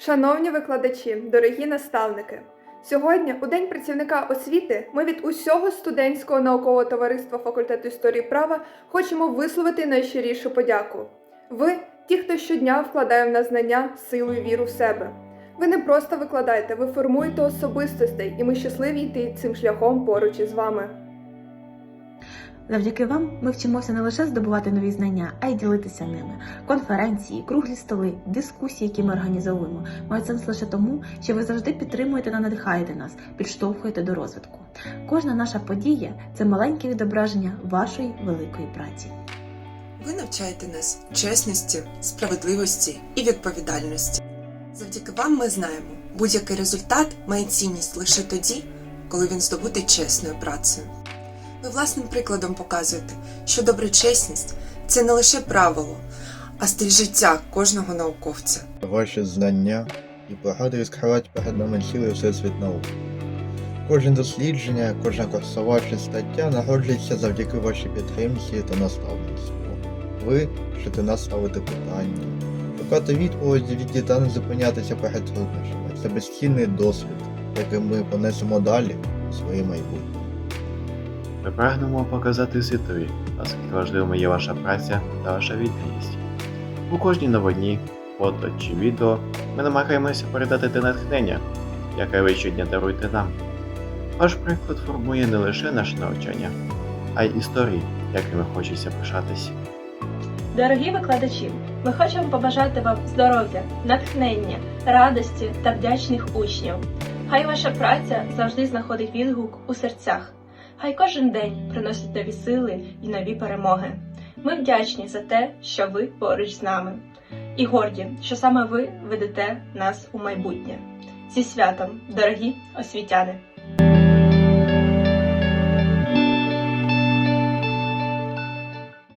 Шановні викладачі, дорогі наставники! Сьогодні, у День працівника освіти, ми від усього студентського наукового товариства факультету історії права хочемо висловити найщирішу подяку. Ви ті, хто щодня вкладає в нас знання, силу і віру в себе. Ви не просто викладаєте, ви формуєте особистостей, і ми щасливі йти цим шляхом поруч із вами. Завдяки вам ми вчимося не лише здобувати нові знання, а й ділитися ними. Конференції, круглі столи, дискусії, які ми організовуємо, мають сенс лише тому, що ви завжди підтримуєте та надихаєте нас, підштовхуєте до розвитку. Кожна наша подія це маленьке відображення вашої великої праці. Ви навчаєте нас чесності, справедливості і відповідальності. Завдяки вам ми знаємо, будь-який результат має цінність лише тоді, коли він здобутий чесною працею. Ви власним прикладом показуєте, що доброчесність це не лише правило, а стиль життя кожного науковця. ваші знання і багато відкривати перед нами цілий всесвіт науки. Кожне дослідження, кожна курсова чи стаття народжується завдяки вашій підтримці та наставництву. Ви вчите нас ставити питання, шукати відповіді від та не зупинятися перед труднощами. Це безцінний досвід, який ми понесемо далі у своє майбутнє. Ми прагнемо показати світові, наскільки важливою є ваша праця та ваша відданість. У кожній новині, фото чи відео ми намагаємося передати те натхнення, яке ви щодня даруєте нам. Ваш приклад формує не лише наше навчання, а й історії, якими хочеться пишатись. Дорогі викладачі, ми хочемо побажати вам здоров'я, натхнення, радості та вдячних учнів. Хай ваша праця завжди знаходить відгук у серцях. Хай кожен день приносить нові сили і нові перемоги. Ми вдячні за те, що ви поруч з нами, і горді, що саме ви ведете нас у майбутнє. Зі святом, дорогі освітяни!